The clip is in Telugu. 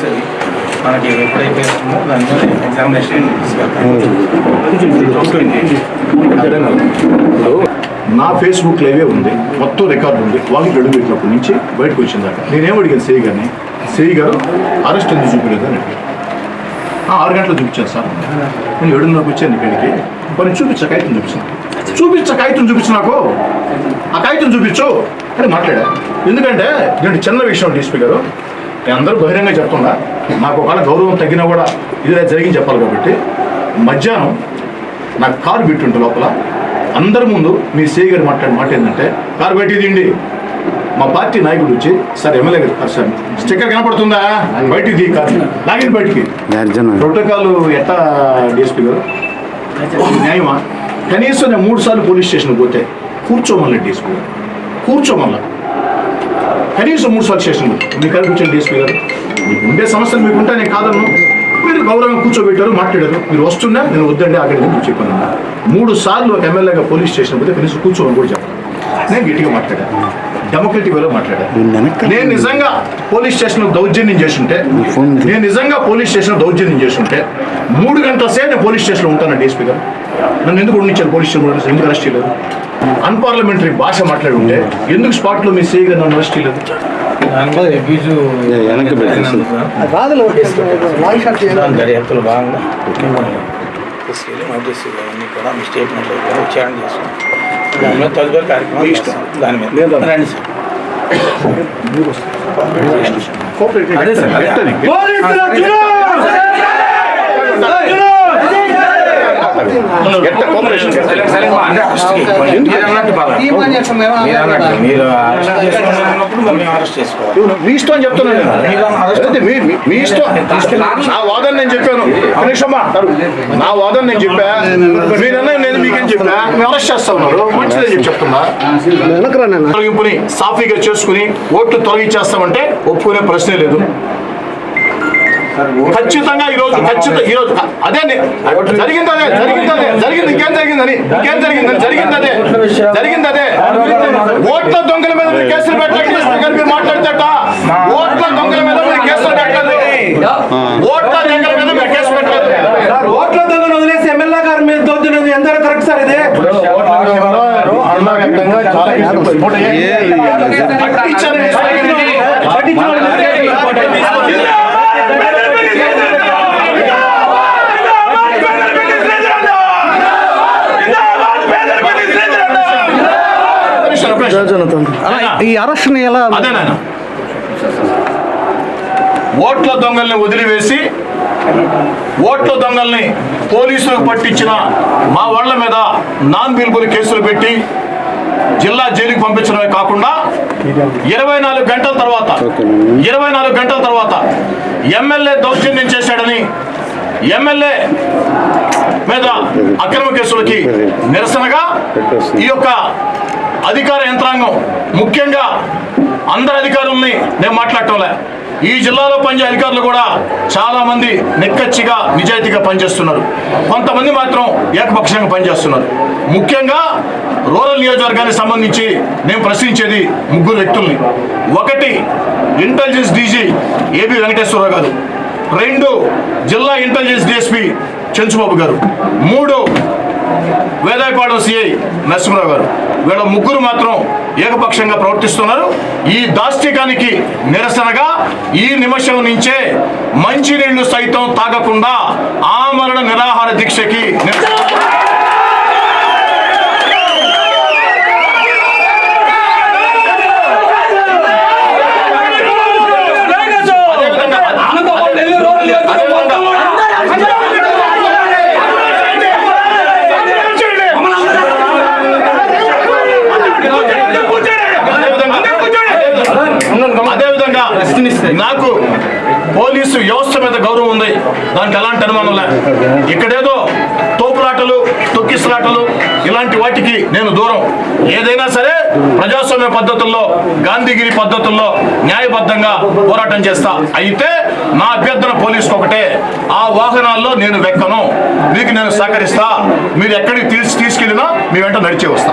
సార్ మనకి ఎప్పుడైతే నా ఫేస్బుక్ లైవే ఉంది. మొత్తం రికార్డు ఉంది. వాళ్ళకి అడుగు పెట్టినప్పటి నుంచి బయటకు వచ్చిందాక నేనేం అడిగాను సిఐ గారిని సిఐ గారు అరెస్ట్ ఎందుకు చూపలేదని అడిగాను ఆరు గంటలకు చూపించాను సార్. నేను ఏడున్నరకు వచ్చాను ఇక్కడికి కొన్ని చూపించ కాగితం చూపించాను చూపించ కాగితం చూపించు నాకు. ఆ కాగితం చూపించు. అని మాట్లాడా. ఎందుకంటే నేను చిన్న విషయం డీసీపీ గారు నేను అందరూ బహిరంగ చెప్తున్నా నాకు ఒకవేళ గౌరవం తగ్గినా కూడా ఇది జరిగింది చెప్పాలి కాబట్టి మధ్యాహ్నం నాకు కారు పెట్టుంటే లోపల అందరి ముందు మీ సేయి గారు మాట్లాడిన మాట ఏంటంటే కారు బయటికి తీయండి. మా పార్టీ నాయకుడు వచ్చి సార్ ఎమ్మెల్యే గారు "సార్, సార్ స్టిక్కర్ కనపడుతుందా? బయటికి తీ కారు లాగింది బయటికి. ప్రోటోకాల్ ఎట్టా డిఎస్పీ గారు? న్యాయమా? కనీసం నేను మూడు సార్లు పోలీస్ స్టేషన్కి పోతే కూర్చోమల్లా డిఎస్పీ గారు. కూర్చోమల్లా కనీసం మూడు సార్లు స్టేషన్ మీ కారు కూర్చొని డిఎస్పీ గారు. మీకు ఉండే సమస్యలు మీకు ఉంటాయి నేను కాదన్ను. మీరు గౌరవంగా కూర్చోబెట్టారు మాట్లాడారు. మీరు వస్తున్నా నేను వద్దండి అక్కడికి ఎందుకు చెప్పాను. మూడు సార్లు ఒక ఎమ్మెల్యేగా పోలీస్ స్టేషన్ పోతే కనీసం కూర్చోమని కూడా చెప్పాను. నేను గట్టిగా మాట్లాడాను. డెమోక్రటిక్ వేలో మాట్లాడాను నేను నిజంగా పోలీస్ స్టేషన్ దౌర్జన్యం చేస్తుంటే నేను నిజంగా పోలీస్ స్టేషన్ దౌర్జన్యం చేస్తుంటే మూడు గంటల సేపు నేను పోలీస్ స్టేషన్లో ఉంటాను డిఎస్పీ గారు. నన్ను ఎందుకు ఉండించారు పోలీస్ స్టేషన్ ఎందుకు అరెస్ట్ చేయలేదు? అన్పార్లమెంటరీ భాష మాట్లాడి ఉంటే ఎందుకు స్పాట్లో మీ సేగా నన్ను అరెస్ట్ చేయలేదు? వెనక్కి పెట్టేసి. రాదులు లాంగ్ షాట్ చేయాలి దాని దర్యాప్తులో భాగంగా ముఖ్యంగా తీసుకెళ్ళి నోటీస్ అవన్నీ కూడా మీ స్టేట్మెంట్ కూడా ఉచ్చారణ చేసుకున్నాం దాని మీద తదుపరి కార్యక్రమం మీ ఇష్టం. చేస్తాం. దాని మీద లేదా? రండి సార్ కోఆపరేట్ అదే సార్, అదే. ఎట్టని? ఎట్ట కోఆపరేషన్ మీరు అన్నట్టు బాగా. ఈ పని చేస్తాం మేము మీరు అన్నట్టు మీరు అరెస్ట్ చేసుకున్నప్పుడు మేము మీ ఇష్టం అని చెప్తున్నాను మీ- ఇష్టం. నా వాదన నేను చెప్పాను. ఒక నిమిషం మా. నా వాదన నేను చెప్పా. మీరన్నా నేను మీకేం చెప్పా? మేము అరెస్ట్ చేస్తా ఉన్నారు మంచిదని చెప్పి చెప్తున్నా. తొలగింపుని సాఫీగా చేసుకుని ఓట్లు తొలగించేస్తామంటే ఒప్పుకునే ప్రశ్నే లేదు. ఖచ్చితంగా ఈ రోజు ఖచ్చితంగా ఈ రోజు అదే జరిగింది అదే జరిగింది అదే జరిగింది ఇంకేం జరిగిందని ఇంకేం జరిగిందని జరిగింది అదే జరిగింది అదే. ఓట్ల దొంగల మీద మీరు కేసులు స్పీకర్ మీరు మాట్లాడతాట ఓట్ల దొంగల మీద మీరు కేసులు పెట్టండి ఓట్ల దొంగల మీద మీరు కేసు పెట్టండి ఓట్ల దొంగను వదిలేసి ఎమ్మెల్యే గారి మీద దొద్దునది ఎందరో కరెక్ట్ సార్ ఇది? చాలా ఈ అరెస్ట్ ఎలా అదే నాయన. ఓట్ల దొంగల్ని వదిలివేసి ఓట్ల దొంగల్ని పోలీసులకు పట్టించిన మా వాళ్ళ మీద నాన్ బిల్బుల్ కేసులు పెట్టి జిల్లా జైలుకి పంపించడమే కాకుండా ఇరవై నాలుగు గంటల తర్వాత ఇరవై నాలుగు గంటల తర్వాత ఎమ్మెల్యే దౌర్జన్యం చేశాడని ఎమ్మెల్యే మీద అక్రమ కేసులకి నిరసనగా ఈ యొక్క అధికార యంత్రాంగం. ముఖ్యంగా అందరి అధికారుల్ని నేను మాట్లాడటంలే. ఈ జిల్లాలో పనిచే అధికారులు కూడా చాలామంది నిక్కచ్చిగా నిజాయితీగా పనిచేస్తున్నారు. కొంతమంది మాత్రం ఏకపక్షంగా పనిచేస్తున్నారు. ముఖ్యంగా రూరల్ నియోజకవర్గానికి సంబంధించి నేను ప్రశ్నించేది ముగ్గురు వ్యక్తుల్ని. ఒకటి ఇంటెలిజెన్స్ డీజీ ఏబి వెంకటేశ్వరరావు గారు. రెండు జిల్లా ఇంటెలిజెన్స్ డిఎస్పీ చెంచుబాబు గారు. మూడు వేదాయపాడు సిఐ నరసింహరావు గారు. వీళ్ళ ముగ్గురు మాత్రం ఏకపక్షంగా ప్రవర్తిస్తున్నారు. ఈ దాష్టికానికి నిరసనగా ఈ నిమిషం నుంచే మంచినీళ్ళు సైతం తాగకుండా ఆమరణ నిరాహార దీక్షకి అదేవిధంగా నాకు పోలీసు వ్యవస్థ మీద గౌరవం ఉంది. దానికి ఎలాంటి అనుమానం లే. ఇక్కడేదో తోపులాటలు తొక్కిసలాటలు ఇలాంటి వాటికి నేను దూరం. ఏదైనా సరే ప్రజాస్వామ్య పద్ధతుల్లో గాంధీగిరి పద్ధతుల్లో న్యాయబద్ధంగా పోరాటం చేస్తా. అయితే నా అభ్యర్థన పోలీసుకు ఒకటే ఆ వాహనాల్లో నేను వెక్కను. మీకు నేను సహకరిస్తా. మీరు ఎక్కడికి తీసి తీసుకెళ్ళినా మీ వెంట నడిచే వస్తా.